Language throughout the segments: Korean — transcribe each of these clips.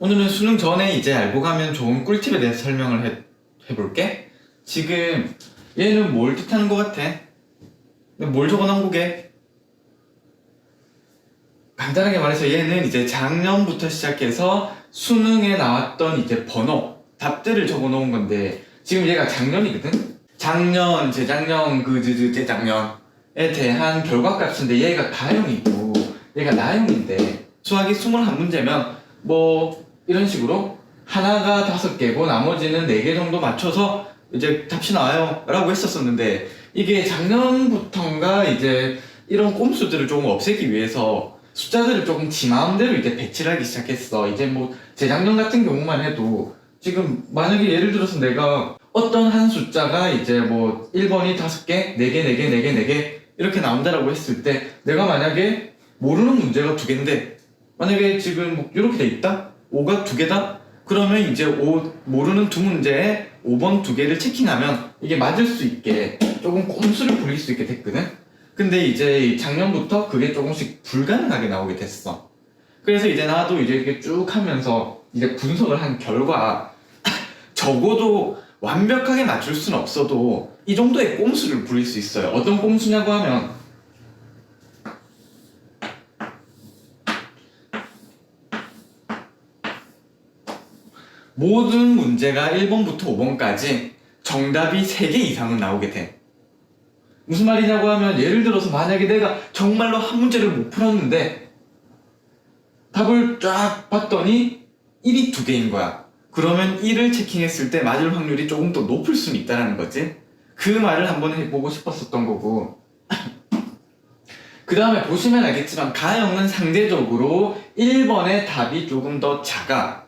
오늘은 수능 전에 이제 알고 가면 좋은 꿀팁에 대해서 설명을 해, 해볼게. 지금 얘는 뭘 뜻하는 것 같아? 뭘 적어놓은 거게? 간단하게 말해서 얘는 이제 작년부터 시작해서 수능에 나왔던 이제 번호, 답들을 적어 놓은 건데 지금 얘가 작년이거든? 작년, 재작년, 그, 그, 그, 재작년에 대한 결과값인데 얘가 가형이고 얘가 나형인데 수학이 21문제면 뭐 이런 식으로 하나가 다섯 개고 나머지는 네 개 정도 맞춰서 이제 답이 나와요 라고 했었었는데 이게 작년부터인가 이제 이런 꼼수들을 조금 없애기 위해서 숫자들을 조금 지 마음대로 이제 배치를 하기 시작했어 이제 뭐 재작년 같은 경우만 해도 지금 만약에 예를 들어서 내가 어떤 한 숫자가 이제 뭐 1번이 다섯 개, 네 개, 네 개, 네 개, 네개 이렇게 나온다라고 했을 때 내가 만약에 모르는 문제가 두 개인데 만약에 지금 뭐 이렇게 돼 있다? 5가 두 개다? 그러면 이제 5, 모르는 두 문제에 5번 두 개를 체킹하면 이게 맞을 수 있게 조금 꼼수를 부릴 수 있게 됐거든? 근데 이제 작년부터 그게 조금씩 불가능하게 나오게 됐어. 그래서 이제 나도 이제 이렇게 쭉 하면서 이제 분석을 한 결과 적어도 완벽하게 맞출 수는 없어도 이 정도의 꼼수를 부릴 수 있어요. 어떤 꼼수냐고 하면 모든 문제가 1번부터 5번까지 정답이 3개 이상은 나오게 돼. 무슨 말이냐고 하면 예를 들어서 만약에 내가 정말로 한 문제를 못 풀었는데 답을 쫙 봤더니 1이 두 개인 거야. 그러면 1을 체킹했을 때 맞을 확률이 조금 더 높을 수는 있다는 거지. 그 말을 한번 해보고 싶었었던 거고. 그 다음에 보시면 알겠지만 가형은 상대적으로 1번의 답이 조금 더 작아.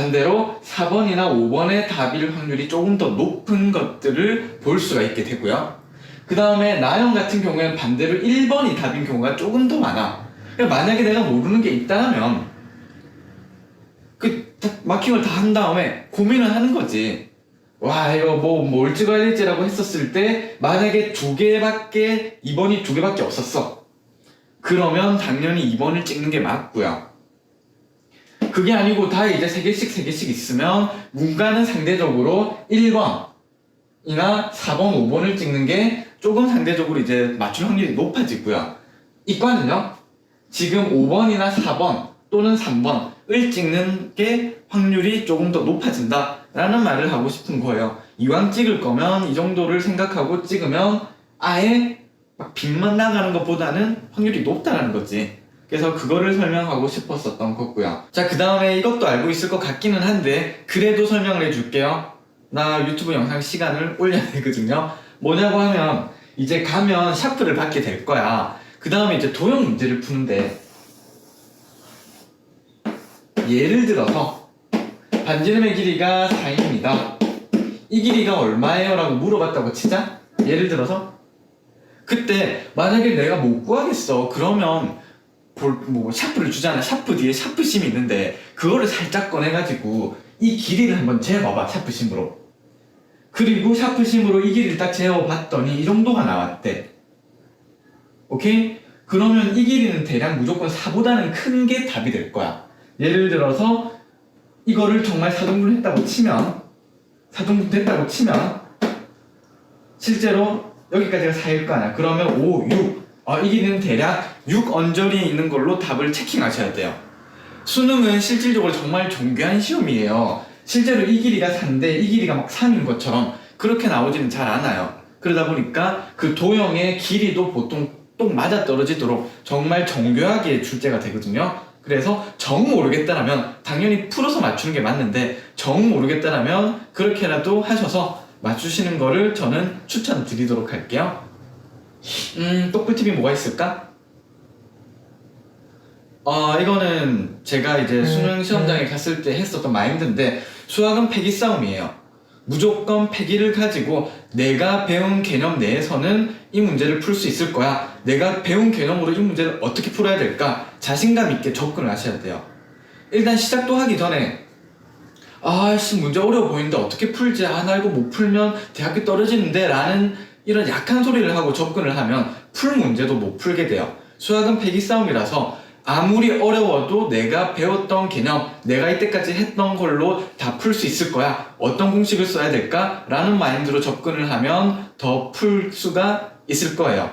반대로 4번이나 5번의 답일 확률이 조금 더 높은 것들을 볼 수가 있게 되고요. 그 다음에 나형 같은 경우에는 반대로 1번이 답인 경우가 조금 더 많아. 그러니까 만약에 내가 모르는 게 있다면 그 다- 마킹을 다 한 다음에 고민을 하는 거지. 와 이거 뭐 뭘 찍어야 될지라고 했었을 때 만약에 두 개밖에 2번이 두 개밖에 없었어. 그러면 당연히 2번을 찍는 게 맞고요. 그게 아니고 다 이제 세 개씩 세 개씩 있으면 문과는 상대적으로 1번이나 4번, 5번을 찍는 게 조금 상대적으로 이제 맞출 확률이 높아지고요. 이과는요, 지금 5번이나 4번 또는 3번을 찍는 게 확률이 조금 더 높아진다라는 말을 하고 싶은 거예요. 이왕 찍을 거면 이 정도를 생각하고 찍으면 아예 막 빗만 나가는 것보다는 확률이 높다라는 거지. 그래서 그거를 설명하고 싶었었던 거고요. 자, 그 다음에 이것도 알고 있을 것 같기는 한데, 그래도 설명을 해줄게요. 나 유튜브 영상 시간을 올려야 되거든요. 뭐냐고 하면, 이제 가면 샤프를 받게 될 거야. 그 다음에 이제 도형 문제를 푸는데, 예를 들어서, 반지름의 길이가 4입니다. 이 길이가 얼마예요? 라고 물어봤다고 치자? 예를 들어서, 그때 만약에 내가 못 구하겠어. 그러면 볼, 뭐 샤프를 주잖아. 샤프 뒤에 샤프 심이 있는데 그거를 살짝 꺼내가지고 이 길이를 한번 재봐봐. 샤프 심으로. 그리고 샤프 심으로 이 길이를 딱 재어봤더니 이 정도가 나왔대. 오케이? 그러면 이 길이는 대략 무조건 4보다는 큰 게 답이 될 거야. 예를 들어서 이거를 정말 사등분 했다고 치면 사등분 됐다고 치면 실제로 여기까지가 4일 거 아니야. 그러면 5, 6. 어, 이 길이는 대략 6 언저리에 있는 걸로 답을 체킹하셔야 돼요. 수능은 실질적으로 정말 정교한 시험이에요. 실제로 이 길이가 4인데 이 길이가 막 3인 것처럼 그렇게 나오지는 잘 않아요. 그러다 보니까 그 도형의 길이도 보통 똑 맞아 떨어지도록 정말 정교하게 출제가 되거든요. 그래서 정 모르겠다라면 당연히 풀어서 맞추는 게 맞는데 정 모르겠다라면 그렇게라도 하셔서 맞추시는 거를 저는 추천드리도록 할게요. 음, 또 꿀팁이 뭐가 있을까? 어, 이거는 제가 이제 수능 시험장에 갔을 때 했었던 마인드인데 수학은 패기 싸움이에요. 무조건 패기를 가지고 내가 배운 개념 내에서는 이 문제를 풀 수 있을 거야. 내가 배운 개념으로 이 문제를 어떻게 풀어야 될까? 자신감 있게 접근을 하셔야 돼요. 일단 시작도 하기 전에 아씨 문제 어려워 보이는데 어떻게 풀지? 아 나 이거 못 풀면 대학교 떨어지는데 라는 이런 약한 소리를 하고 접근을 하면 풀 문제도 못 풀게 돼요. 수학은 패기 싸움이라서 아무리 어려워도 내가 배웠던 개념, 내가 이때까지 했던 걸로 다 풀 수 있을 거야. 어떤 공식을 써야 될까? 라는 마인드로 접근을 하면 더 풀 수가 있을 거예요.